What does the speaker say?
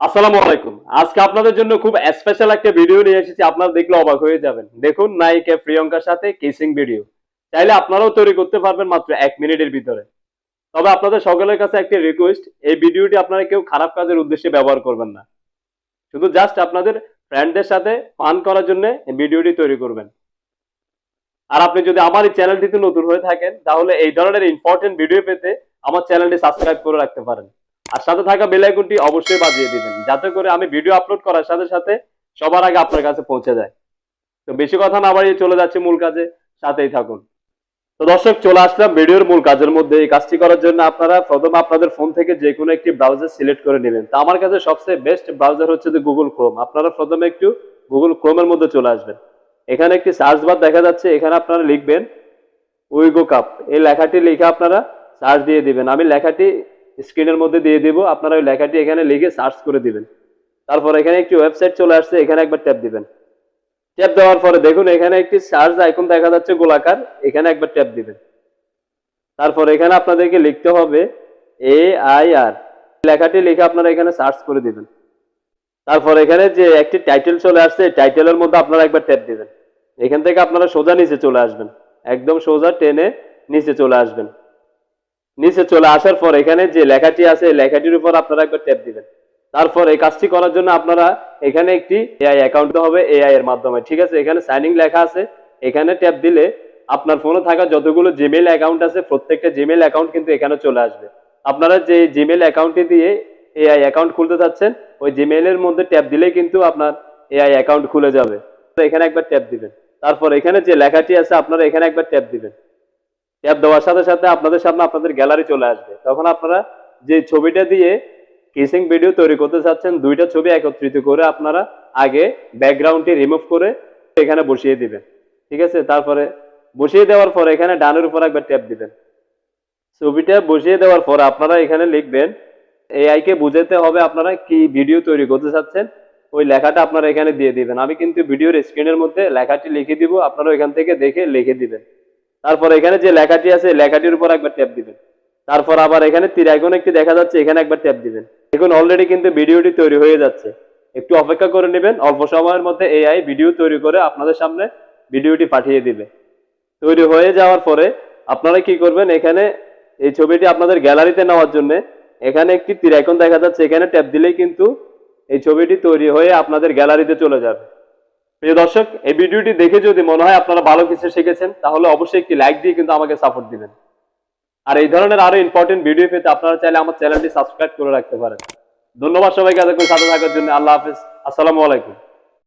আসসালামু আলাইকুম। আজকে আপনাদের জন্য খুব স্পেশাল একটা ভিডিও নিয়ে এসেছি। আপনারা দেখলে অবাক হয়ে যাবেন। দেখুন, নায়িকা প্রিয়ঙ্কার সাথে কিসিং ভিডিও চাইলে আপনারাও তৈরি করতে পারবেন মাত্র এক মিনিটের ভিতরে। তবে আপনাদের সকলের কাছে একটি রিকোয়েস্ট এই ভিডিওটি আপনারা কেউ খারাপ কাজের উদ্দেশ্যে ব্যবহার করবেন না। শুধু জাস্ট আপনাদের ফ্রেন্ডদের সাথে পান করার জন্য ভিডিওটি তৈরি করবেন। আর আপনি যদি আমার এই চ্যানেলটিতে নতুন হয়ে থাকেন, তাহলে এই ধরনের ইম্পর্টেন্ট ভিডিও পেতে আমার চ্যানেলটি সাবস্ক্রাইব করে রাখতে পারেন। আর সাথে থাকা বেল অবশ্যই বাজিয়ে দিবেন। যাতে করে আমি ভিডিও আপলোড করার সাথে সাথে সবার আগে আপনার কাছে পৌঁছে যায়। তো বেশি কথা না বাড়িয়ে চলে যাচ্ছে মূল কাজে, সাথেই থাকুন। তো দর্শক, চলে আসলাম ভিডিওর মূল কাজের মধ্যে। এই কাজটি করার জন্য আপনারা প্রথমে আপনাদের ফোন থেকে যে কোনো একটি ব্রাউজার সিলেক্ট করে নেবেন। তো আমার কাছে সবচেয়ে বেস্ট ব্রাউজার হচ্ছে যে গুগল ক্রোম আপনারা প্রথমে একটু গুগল ক্রোমের মধ্যে চলে আসবেন। এখানে একটি সার্চ বার দেখা যাচ্ছে, এখানে আপনারা লিখবেন উইগো কাপ এই লেখাটি লিখে আপনারা সার্চ দিয়ে দিবেন। আমি লেখাটি স্ক্রিনের মধ্যে দিয়ে দিব, আপনারা ওই লেখাটি এখানে লিখে সার্চ করে দিবেন। তারপর এখানে একটি ওয়েবসাইট চলে আসছে, এখানে একবার ট্যাপ দিবেন। ট্যাপ দেওয়ার পরে দেখুন, এখানে একটি সার্চ আইকন দেখা যাচ্ছে গোলাকার, এখানে একবার ট্যাপ দিবেন। তারপর এখানে আপনাদেরকে লিখতে হবে এ আই আর লেখাটি লিখে আপনারা এখানে সার্চ করে দিবেন। তারপর এখানে যে একটি টাইটেল চলে আসছে টাইটেলের মধ্যে আপনারা একবার ট্যাপ দিবেন। এখান থেকে আপনারা সোজা নিচে চলে আসবেন। একদম সোজা টেনে নিচে চলে আসবেন। নিচে চলে আসার পর এখানে যে লেখাটি আছে লেখাটির উপর আপনারা একবার ট্যাপ দিবেন। তারপর এই কাজটি করার জন্য আপনারা এখানে একটি এআই অ্যাকাউন্ট হবে এআই এর মাধ্যমে, ঠিক আছে? এখানে সাইনিং লেখা আছে। এখানে ট্যাপ দিলে আপনার ফোনে থাকা যতগুলো জিমেল অ্যাকাউন্ট আছে, প্রত্যেকটা জিমেল অ্যাকাউন্ট কিন্তু এখানে চলে আসবে। আপনারা যে জিমেল অ্যাকাউন্টটি দিয়ে এআই অ্যাকাউন্ট খুলতে চাচ্ছেন, ওই জিমেইলের মধ্যে ট্যাপ দিলেই কিন্তু আপনার এআই অ্যাকাউন্ট খুলে যাবে। তো এখানে একবার ট্যাপ দিবেন। তারপর এখানে যে লেখাটি আছে, আপনারা এখানে একবার ট্যাপ দিবেন। ট্যাপ দেওয়ার সাথে সাথে আপনাদের সামনে আপনাদের গ্যালারি চলে আসবে। তখন আপনারা যে ছবিটা দিয়ে কিসিং ভিডিও তৈরি করতে চাচ্ছেন, দুইটা ছবি একত্রিত করে আপনারা আগে ব্যাকগ্রাউন্ডটি রিমুভ করে এখানে বসিয়ে দিবেন। ঠিক আছে? তারপরে বসিয়ে দেওয়ার পরে এখানে ডানের উপর একবার ট্যাপ দিবেন। ছবিটা বসিয়ে দেওয়ার পর আপনারা এখানে লিখবেন, এআই কে বুঝাতে হবে আপনারা কি ভিডিও তৈরি করতে চাচ্ছেন? ওই লেখাটা আপনারা এখানে দিয়ে দিবেন। আমি কিন্তু ভিডিওর স্ক্রিনের মধ্যে লেখাটি লিখে দিব, আপনারা এখান থেকে দেখে লিখে দিবেন। তারপর এখানে যে লেখাটি আছে লেখাটির উপর একবার ট্যাপ দিবেন। তারপর আবার এখানে তীর আইকন একটি দেখা যাচ্ছে, এখানে একবার ট্যাপ দিবেন। দেখুন অলরেডি কিন্তু ভিডিওটি তৈরি হয়ে যাচ্ছে। একটু অপেক্ষা করে নেবেন, অল্প সময়ের মধ্যে এআই ভিডিও তৈরি করে আপনাদের সামনে ভিডিওটি পাঠিয়ে দিবে। তৈরি হয়ে যাওয়ার পরে আপনারা কি করবেন, এখানে এই ছবিটি আপনাদের গ্যালারিতে নেওয়ার জন্য এখানে একটি তীর দেখা যাচ্ছে, এখানে ট্যাপ দিলেই কিন্তু এই ছবিটি তৈরি হয়ে আপনাদের গ্যালারিতে চলে যাবে। প্রিয় দর্শক, এই ভিডিওটি দেখে যদি মনে হয় আপনারা ভালো কিছু শিখেছেন, তাহলে অবশ্যই একটি লাইক দিয়ে কিন্তু আমাকে সাপোর্ট দিবেন। আর এই ধরনের আরও ইম্পর্টেন্ট ভিডিও পেতে আপনারা চাইলে আমার চ্যানেলটি সাবস্ক্রাইব করে রাখতে পারেন। ধন্যবাদ সবাইকে এতক্ষণ সাথে থাকার জন্য। আল্লাহ হাফিজ। আসসালামু আলাইকুম।